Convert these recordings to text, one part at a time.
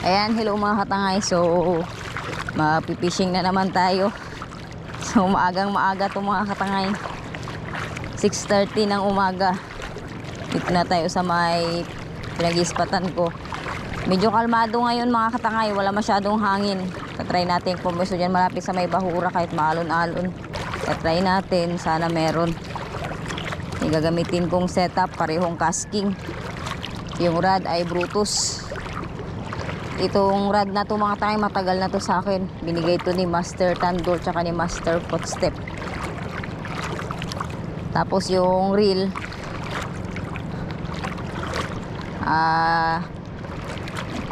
Ayan, hello mga katangay. So, mapipishing na naman tayo. So, maagang maaga to mga katangay. 6.30 ng umaga. Dito na tayo sa may pinag-ispatan ko. Medyo kalmado ngayon mga katangay. Wala masyadong hangin. Tatry natin gusto dyan malapit sa may bahura kahit maalon-alon. Tatry natin. Sana meron. Yung gagamitin kong setup, parehong casking. Yung rod ay Brutus. Itong rod na to mga tayo, matagal na to sa akin. Binigay to ni Master Tandor tsaka ni Master Footstep. Tapos yung reel, ah,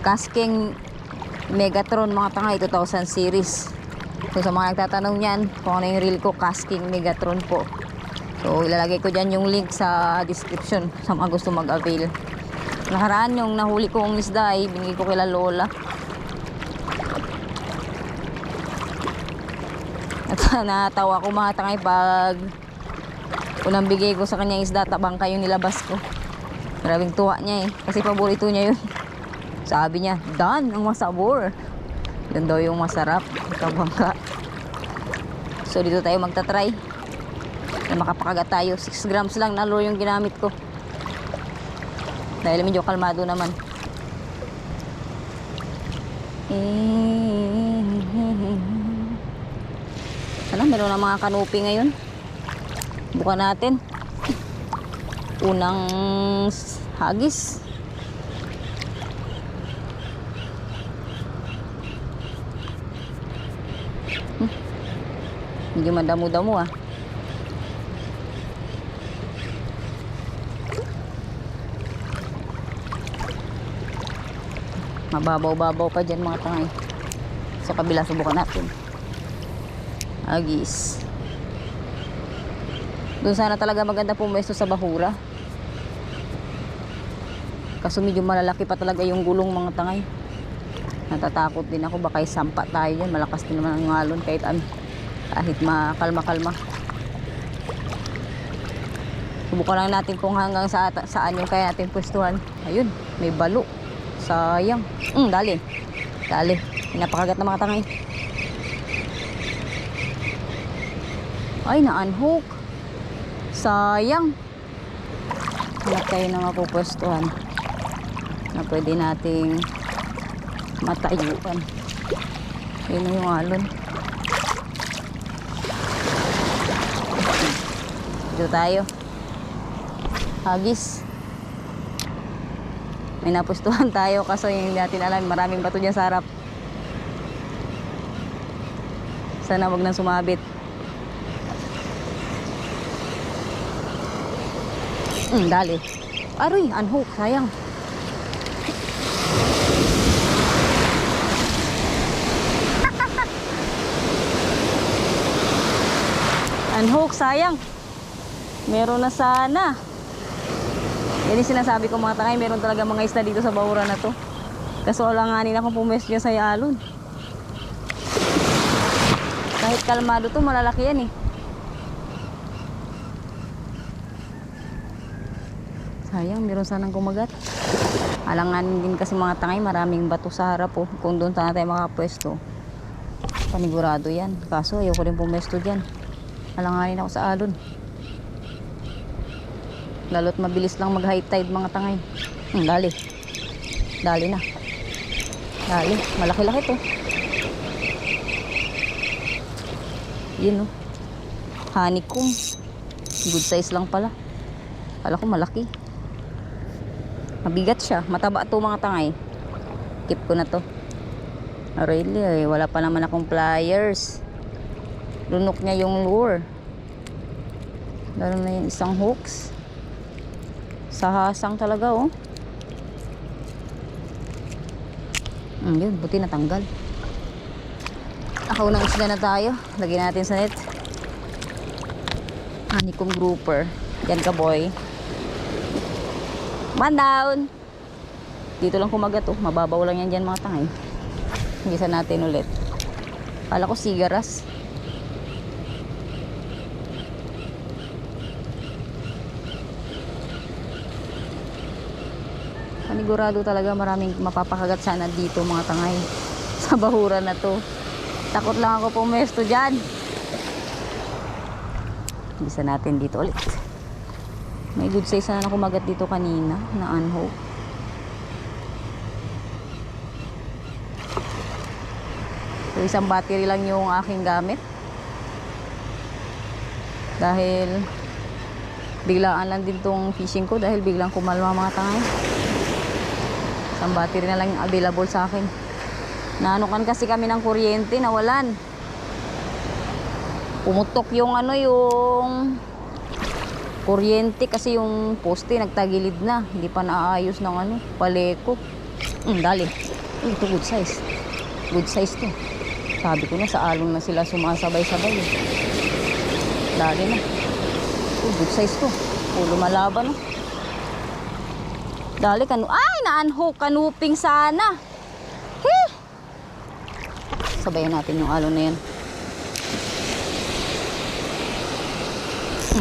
casking Megatron mga tangay 2000 series. So sa mga nagtatanong niyan kung ano yung reel ko, casking Megatron po. So ilalagay ko dyan yung link sa description sa mga gusto mag-avail. Nakaraan yung nahuli kong isda ay binigay ko kila Lola. At natawa ko mga tangay pag unang bigay ko sa kanya isda tabang kayo nilabas ko. Maraming tuwa niya eh. Kasi paborito niya yun. Sabi niya, Dan, ang masabor. Yun daw yung masarap. Kabangka. So dito tayo magta-try. Na makapakagat tayo. 6 grams lang na lure yung ginamit ko. Dahil medyo kalmado naman. Ano, meron na mga kanupi ngayon. Bukan natin. Unang hagis. Hmm. Medyo madamo-damo ah. Mababaw-babaw pa dyan mga tangay. Sa kabila, subukan natin. Agis. Doon sana talaga maganda pumesto sa bahura. Kaso medyo malalaki pa talaga yung gulong mga tangay. Natatakot din ako baka isampa tayo dyan. Malakas din naman ang ngalon kahit ano. Kahit makalma-kalma. Subukan lang natin kung hanggang sa, saan yung kaya natin pwestuhan. Ayun, may balo. Sayang. Mm, dali. Dali. Pinapakagat na mga tangay. Ay, na-unhook. Sayang. Hanap tayo ng mapupwestuhan na pwede nating matayuan. Yun na yung alon. Dito tayo. Hagis. May napustuhan tayo kaso yung hindi natin alam, maraming bato dyan sa harap. Sana wag nang sumabit. Mm, dali. Aroy, unhook, sayang. unhook, sayang. Meron na sana. Yan yung sinasabi ko mga tangay, meron talaga mga isda dito sa bahura na to. Kaso alanganin akong pumwesto dyan sa yalon. Kahit kalmado to, malalaki yan eh. Sayang, meron sanang kumagat. Alanganin din kasi mga tangay, maraming bato sa harap oh. Kung doon sana tayo makapwesto, panigurado yan. Kaso ayoko rin pumwesto dyan. Alanganin ako sa alon. Lalo't mabilis lang mag high tide mga tangay. Hmm, dali. Dali na. Dali. Malaki-laki to. Yun oh. Honeycomb. Good size lang pala. Kala ko malaki. Mabigat siya. Mataba to mga tangay. Keep ko na to. Ah, Really, eh, wala pa naman akong pliers. Lunok niya yung lure. Lalo na yung isang hooks. Sahasang talaga, oh. Mm, yun, buti natanggal. Ako unang isda na tayo. Lagyan natin sa net. Honeycomb grouper. Yan ka, boy. Man down! Dito lang kumagat, oh. Mababaw lang yan dyan, mga tangay. Higisa natin ulit. Kala ko sigaras. Panigurado talaga maraming mapapakagat sana dito mga tangay. Sa bahura na to. Takot lang ako pumesto dyan. Bisa natin dito ulit. May good size na kumagat dito kanina na unhook. So, isang battery lang yung aking gamit. Dahil biglaan lang din tong fishing ko dahil biglang kumalma mga tangay. Isang battery na lang yung available sa akin. Naanukan kasi kami ng kuryente, nawalan. Pumutok yung ano yung kuryente kasi yung poste nagtagilid na. Hindi pa naayos ng ano, paleko. Mm, dali. Uy, ito good size. Good size to. Sabi ko na sa alon na sila sumasabay-sabay. Eh. Dali na. Oh, good size to. Oh, lumalaban no. Dali kanu. Ay, na-unhook. Kanuping sana. He! Sabayan natin yung alon na yan.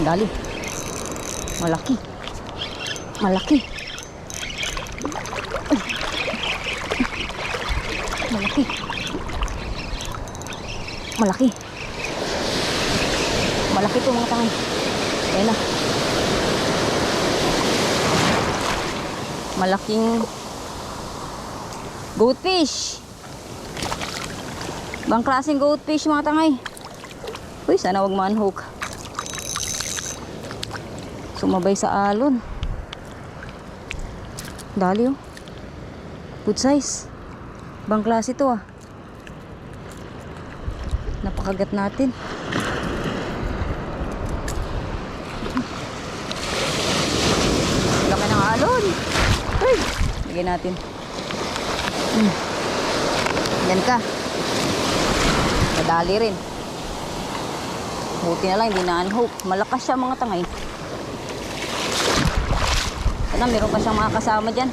Dali. Malaki. Malaki. Malaki. Malaki. Malaki to mga tangay. Ayan na. Malaking goatfish. Bang klaseng goatfish mga tangay. Uy, sana wag manhook. Sumabay sa alon. Dali oh. Good size. Bang klase to ah. Napakagat natin. Laki ng alon. Ay, lagyan natin. Hmm. Yan ka. Madali rin. Buti na lang, hindi na-unhook. Malakas siya mga tangay. Sana meron pa siyang mga kasama dyan.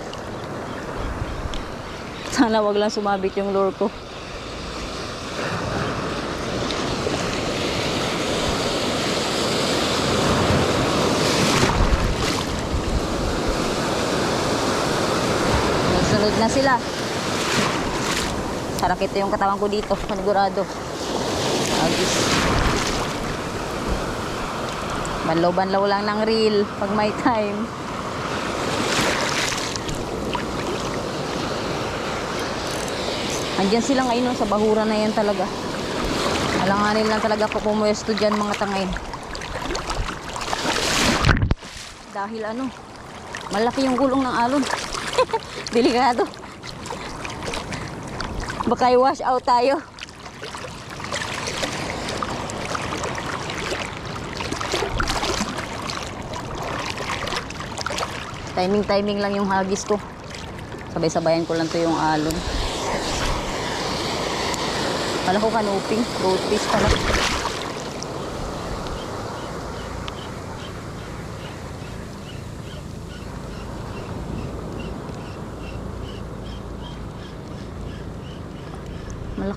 Sana wag lang sumabit yung lure ko. Na sila. Sarakit yung katawan ko dito, panigurado. Agis. Banlaw-banlaw lang ng reel pag may time. Andyan sila ngayon no, sa bahura na yan talaga. Alanganin lang talaga po pumuesto dyan mga tangay. Dahil ano, malaki yung gulong ng alon. Delikado. Baka i-wash out tayo. Timing-timing lang yung hagis ko. Sabay-sabayan ko lang to yung alon. Kala ko kanuping. Goldfish pala.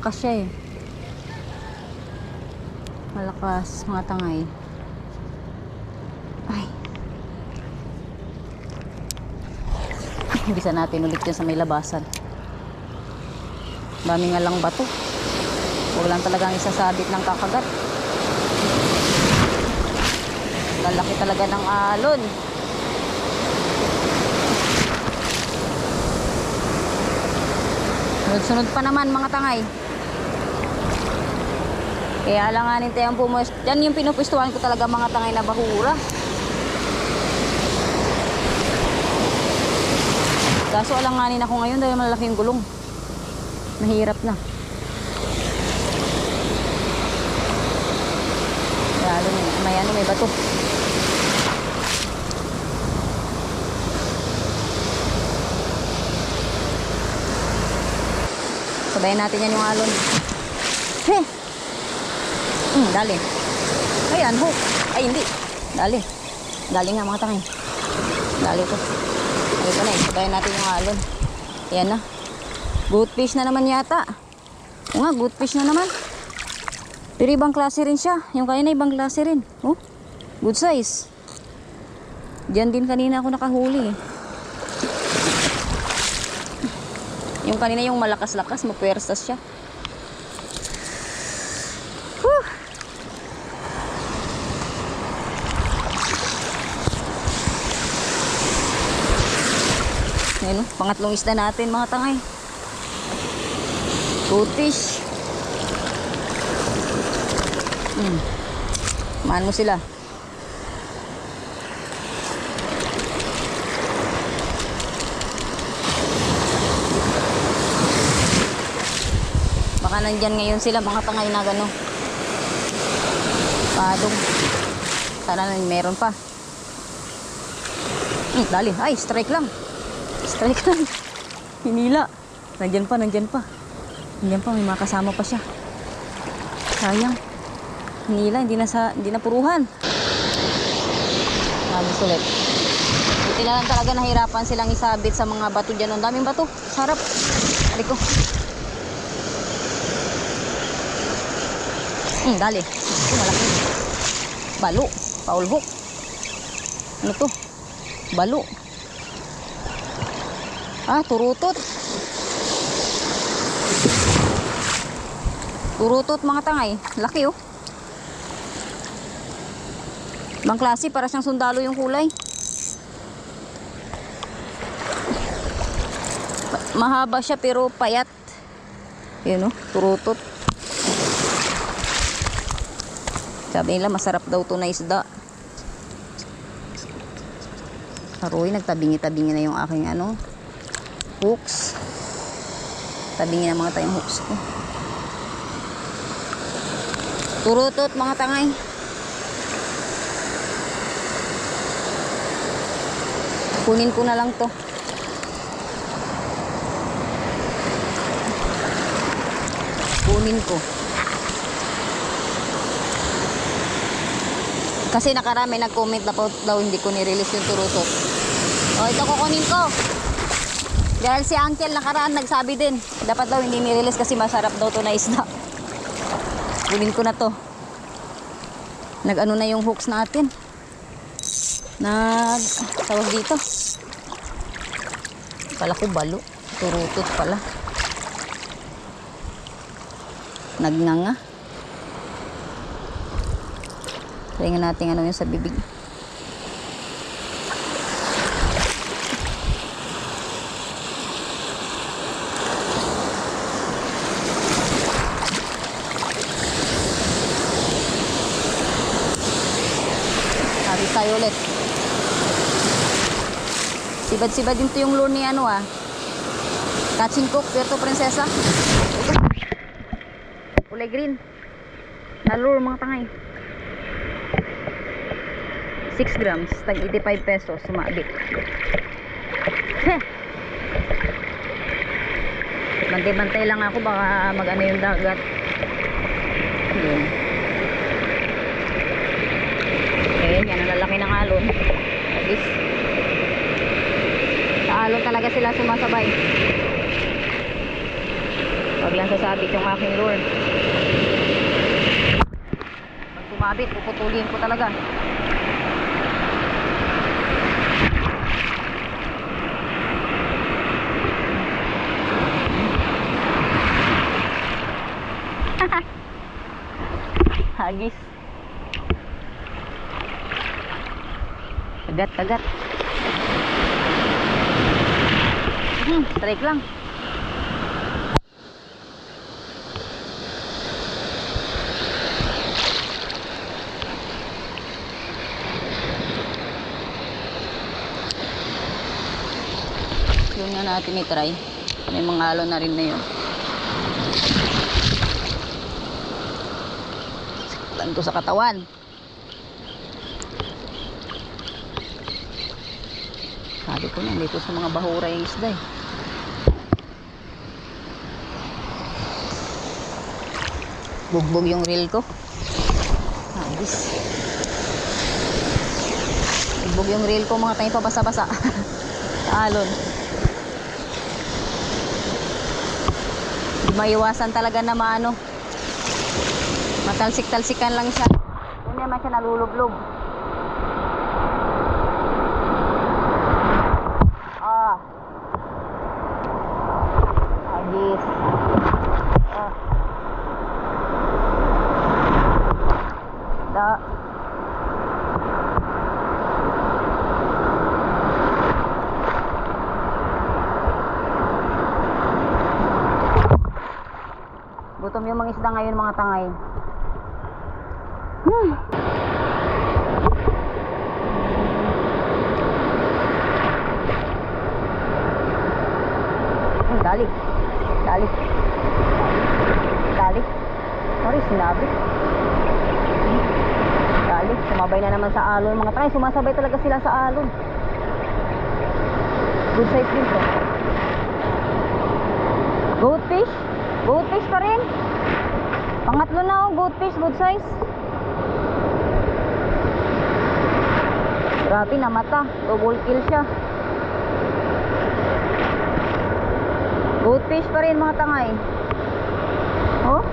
Malakas siya eh. Malakas mga tangay. Ay. Bisa natin ulit yan sa may labasan. Dami nga lang bato. Huwag lang talagang isasabit ng kakagat. Lalaki talaga ng alon. Sunod-sunod pa naman mga tangay. Kaya alanganin tayong pumust. Yan yung pinupwestuhan ko talaga mga tangay na bahura. Kaso alanganin ako ngayon dahil malaki yung gulong. Mahirap na. Lalo may, ano, may bato. Sabayan natin yan yung alon. He! Hmm, dali. Ayan, hook. Ay, hindi. Dali. Dali nga mga tangay. Dali to. Ko na eh. Sabayan natin yung alon. Ayan na. Good fish na naman yata. O nga, good fish na naman. Pero ibang klase rin siya. Yung kanina ibang klase rin. Oh, good size. Diyan din kanina ako nakahuli eh. Yung kanina yung malakas-lakas, mapwersas siya. Pangatlong isda natin mga tangay. Goldfish. Hmm. Maan mo sila. Baka nandyan ngayon sila mga tangay na gano. Padong. Sana na meron pa. Hmm, dali. Ay, strike lang. Strike lang. Hinila. Nandyan pa, nandyan pa. Nandyan pa, may mga kasama pa siya. Sayang. Hinila, hindi na, sa, hindi na puruhan. Sabi sulit. Buti na lang talaga nahirapan silang isabit sa mga bato dyan. Ang daming bato. Sarap. Dali ko. Hmm, dali. Ito, malaki. Balo. Paul hook. Ano to? Balo. Ah, turutot. Turutot mga tangay. Laki oh. Ibang klase, para siyang sundalo yung kulay. Mahaba siya pero payat. Yun oh, turutot. Sabi nila masarap daw to na isda. Aroy, nagtabingi-tabingi na yung aking ano, hooks. Tabingi na mga tayong hooks ko. Turutot mga tangay. Kunin ko na lang to. Kunin ko. Kasi nakarami nag-comment na po daw hindi ko ni-release yung turutot. O, ito kukunin ko. Dahil si Uncle nakaraan nagsabi din, dapat daw hindi ni-release kasi masarap daw to na isda. Kunin ko na to. Nag-ano na yung hooks natin. Nag, tawag dito. Pala ko balo. Turutot pala. Nagnganga. Try nga natin ano yung sa bibig. Habis tayo ulit. Sibad-sibad din to yung lure ni ano ah. Catching cook, Puerto Princesa. Ito. Kulay green. Na lure mga tangay. 6 grams, tag 85 pesos, sumabit. Heh. Bantay-bantay lang ako, baka mag-ano yung dagat. Ayan, yan ang lalaki ng alon. At least, sa alon talaga sila sumasabay. Pag lang sasabit yung aking lure. Pag sumabit, puputulin ko talaga. Hagis. Kagat, kagat. Hmm, strike lang. Yun nga natin i-try. May mga alon na rin na yun. Saktan to sa katawan. Sabi ko na, dito sa mga bahura yung isda eh. Bugbog yung reel ko. Habis. Bugbog yung reel ko, mga tayo pabasa-basa. Alon. Maiwasan talaga na maano. Matalsik-talsikan lang siya. Hindi naman siya nalulublob. Ah. gutom isda ngayon mga tangay. Hmm. Dali. Dali. Dali. Sorry, sinabi. Dali. Sumabay na naman sa alon. Mga tangay, sumasabay talaga sila sa alon. Good size din to. Goldfish? Goldfish pa rin? Pangatlo na oh, goldfish, good size. Grabe, namata. Double kill siya. Goldfish pa rin mga tangay. Oh,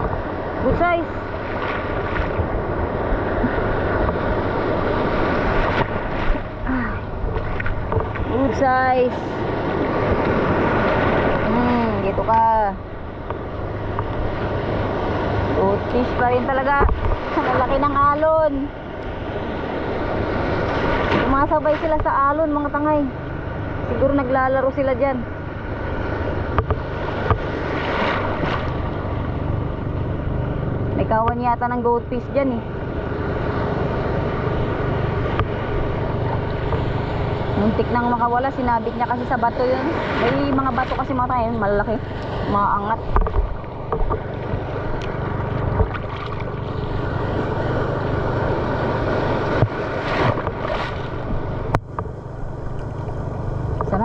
good size. Good size. Hmm, dito ka. Goldfish pa rin talaga. Ang laki ng alon. Sumasabay sila sa alon mga tangay. Siguro naglalaro sila dyan. May kawan yata ng goldfish dyan eh. Muntik nang makawala, sinabit niya kasi sa bato yun. May mga bato kasi mga tayo, malalaki, maangat. Sana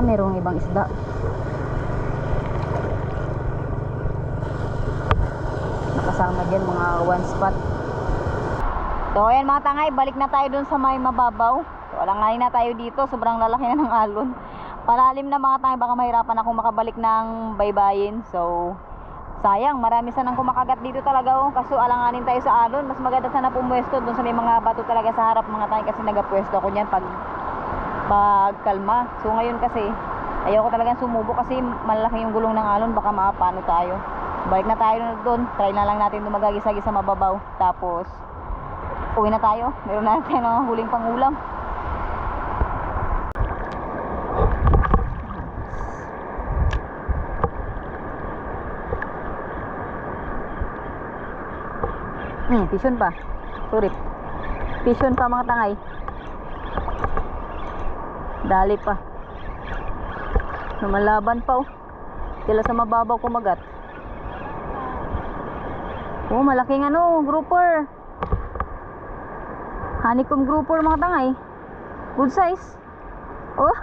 merong ibang isda. Nakasama dyan mga one spot. So ayan mga tangay, balik na tayo dun sa may mababaw. So alanganin na tayo dito, sobrang lalaki na ng alon. Palalim na mga tangay, baka mahirapan akong makabalik ng baybayin. So sayang, marami sanang kumakagat dito talaga oh. Kaso alanganin tayo sa alon, mas maganda sana pumwesto dun sa may mga bato talaga sa harap mga tangay kasi nagapwesto ako niyan pag pag kalma. So ngayon kasi ayoko talagang sumubo kasi malaki yung gulong ng alon, baka maapano tayo. Balik na tayo doon, try na lang natin dumagagisa sa mababaw. Tapos uwi na tayo. Meron na tayo ng huling pangulam. Hmm, pisyon pa. Sorry. Pisyon pa mga tangay. Dali pa. Lumalaban pa oh. Sila sa mababaw kumagat. Oh, malaking ano, grouper. Honeycomb grouper mga tangay. Good size. Oh,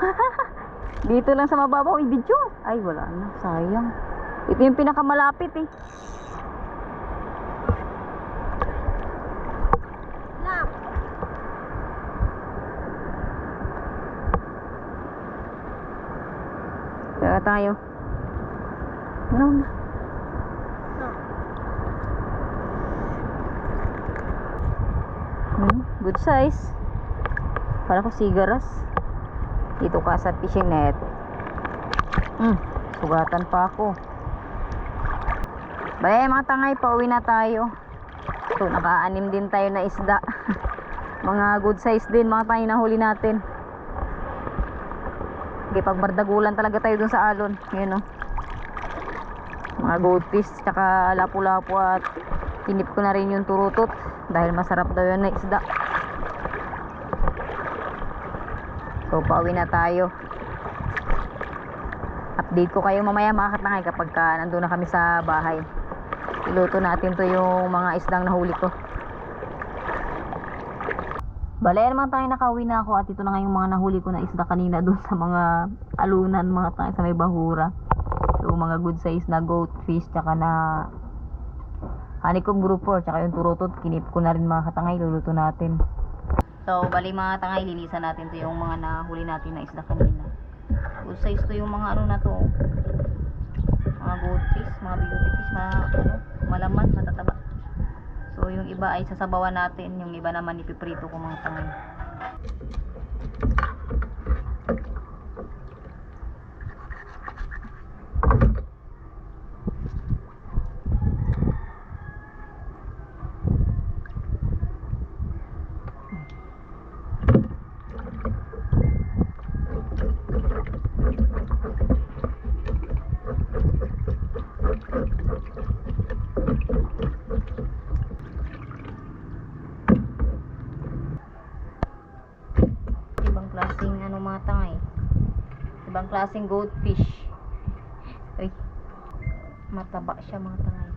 dito lang sa mababaw i-video. Ay, wala na. Sayang. Ito yung pinakamalapit eh. Tayo. Ano na? Hmm, good size. Para ko sigaras. Dito ka sa fishing net. Hmm, sugatan pa ako. Bale mga tangay, pauwi na tayo. So, nakaanim din tayo na isda. mga good size din mga tayo na huli natin. Okay, pagbardagulan talaga tayo dun sa alon. Yun o. Mga goldfish, tsaka lapu-lapu at tinip ko na rin yung turutot. Dahil masarap daw yun na isda. So, pauwi na tayo. Update ko kayo mamaya mga katangay kapag ka nandun na kami sa bahay. Iluto natin to yung mga isdang nahuli ko. Bale, naman tayo nakauwi na ako at ito na nga yung mga nahuli ko na isda kanina doon sa mga alunan, mga tayo sa may bahura. So, mga good size na goatfish, tsaka na honeycomb grouper, tsaka yung turotot, kinip ko na rin mga katangay, luluto natin. So, bali mga tangay, linisan natin to yung mga nahuli natin na isda kanina. Good size to yung mga ano na to. Mga goatfish, mga big fish, mga ano, malaman, matataba. Yung iba ay sasabawan natin, yung iba naman ipiprito ko mga tangay. Ibang klaseng goldfish. Uy. Mataba siya mga tangay.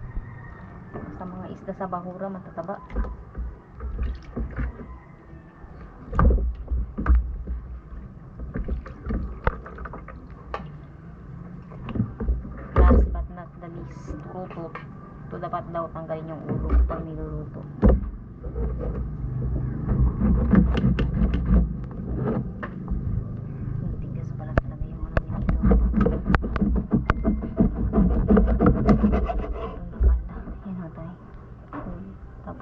Sa mga isda sa bahura, matataba.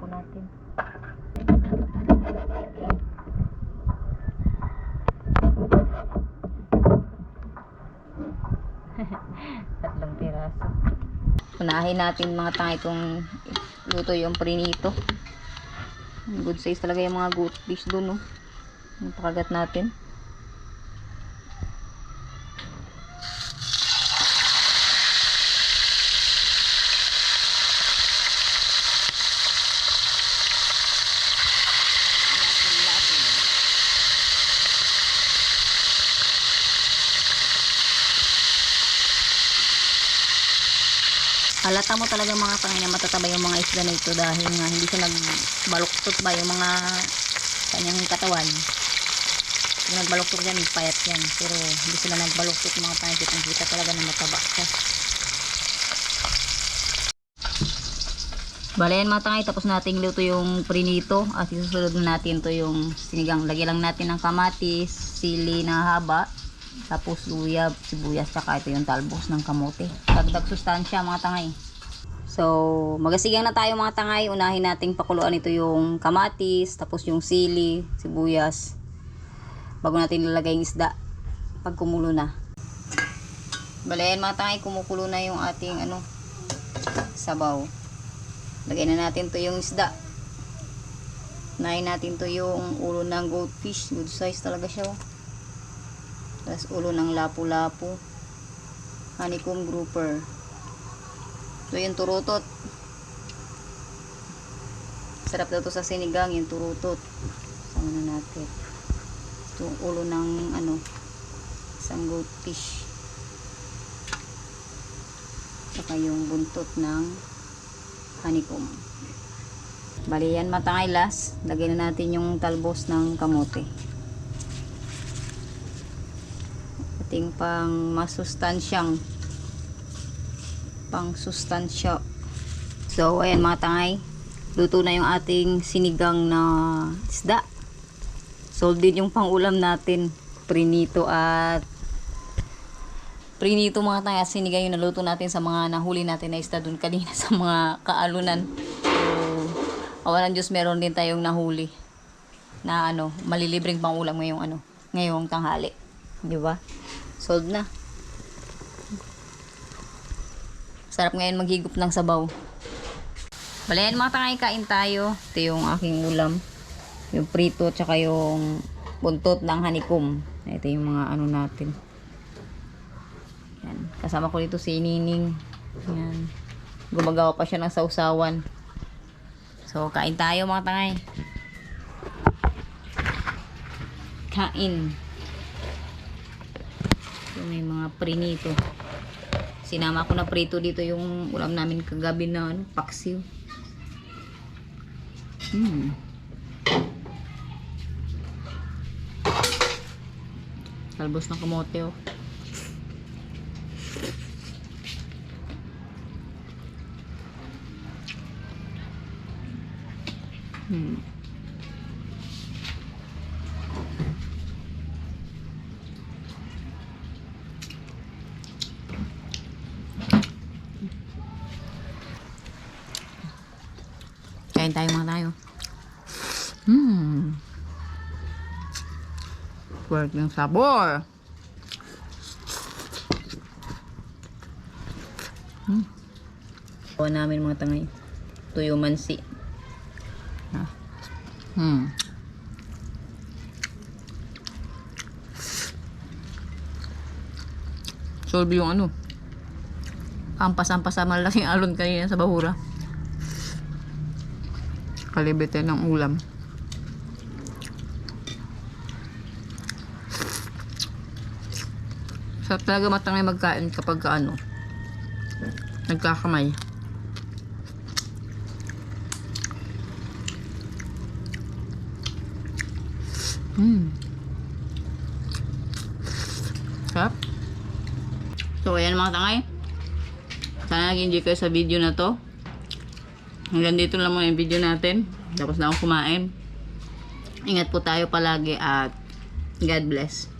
Natin. Tatlong piraso. Unahin natin mga tangay kung luto yung prinito. Good size talaga yung mga goat fish doon, no? Yung pakagat natin. Halata mo talaga mga tangay na matataba yung mga isda na ito dahil nga hindi siya nagbaluktot ba yung mga kanyang katawan. Yung nagbaluktot yan, payat yan. Pero hindi sila nagbaluktot mga tangay. Kitang kita talaga na mataba siya. Bale yan mga tangay, tapos nating luto yung prinito at isusunod na natin to yung sinigang. Lagyan lang natin ng kamatis, sili na haba, tapos luya, sibuyas, tsaka ito yung talbos ng kamote. Dagdag sustansya mga tangay. So, magasigang na tayo mga tangay. Unahin nating pakuluan ito yung kamatis, tapos yung sili, sibuyas. Bago natin ilalagay yung isda. Pag kumulo na. Balayan mga tangay, kumukulo na yung ating ano, sabaw. Lagay na natin to yung isda. Unahin natin to yung ulo ng goldfish. Good size talaga siya. Oh. Tapos ulo ng lapu-lapu. Honeycomb grouper. Ito yung turutot. Sarap daw to sa sinigang, yung turutot. Sama na natin. Ito yung ulo ng ano, isang goldfish. Saka yung buntot ng honeycomb. Bali yan matangay last. Lagyan na natin yung talbos ng kamote. ating pang masustansyang pang sustansya. So ayan mga tangay luto na yung ating sinigang na isda. Sold din yung pang ulam natin prinito at prinito mga tangay at sinigang yung naluto natin sa mga nahuli natin na isda dun kanina sa mga kaalunan. So awalan Diyos meron din tayong nahuli na ano malilibreng pang ulam ngayong ano ngayong tanghali. Di ba? Sold na. Sarap ngayon maghigop ng sabaw. Balayan mga tangay, kain tayo. Ito yung aking ulam. Yung prito, tsaka yung buntot ng hanikom. Ito yung mga ano natin. Yan. Kasama ko dito si Nining. Yan. Gumagawa pa siya ng sausawan. So, kain tayo mga tangay. Kain. So, may mga prinito. Sinama ko na prito dito yung ulam namin kagabi na ano, paksiw. Hmm. Talbos ng kamote oh. Hmm. Kain tayo mga tayo. Hmm. Work ng sabor. Hmm. Kuha namin mga tangay. Tuyo mansi. Ah. Hmm. Solve yung ano. Ampas-ampas sa malaking alon kanina sa bahura. Kalibete ng ulam. Sarap talaga matangay magkain kapag ano, nagkakamay. Mm. Sarap. So, ayan mga tangay. Sana nag-enjoy kayo sa video na to. Hanggang dito lang muna yung video natin. Tapos na akong kumain. Ingat po tayo palagi at God bless.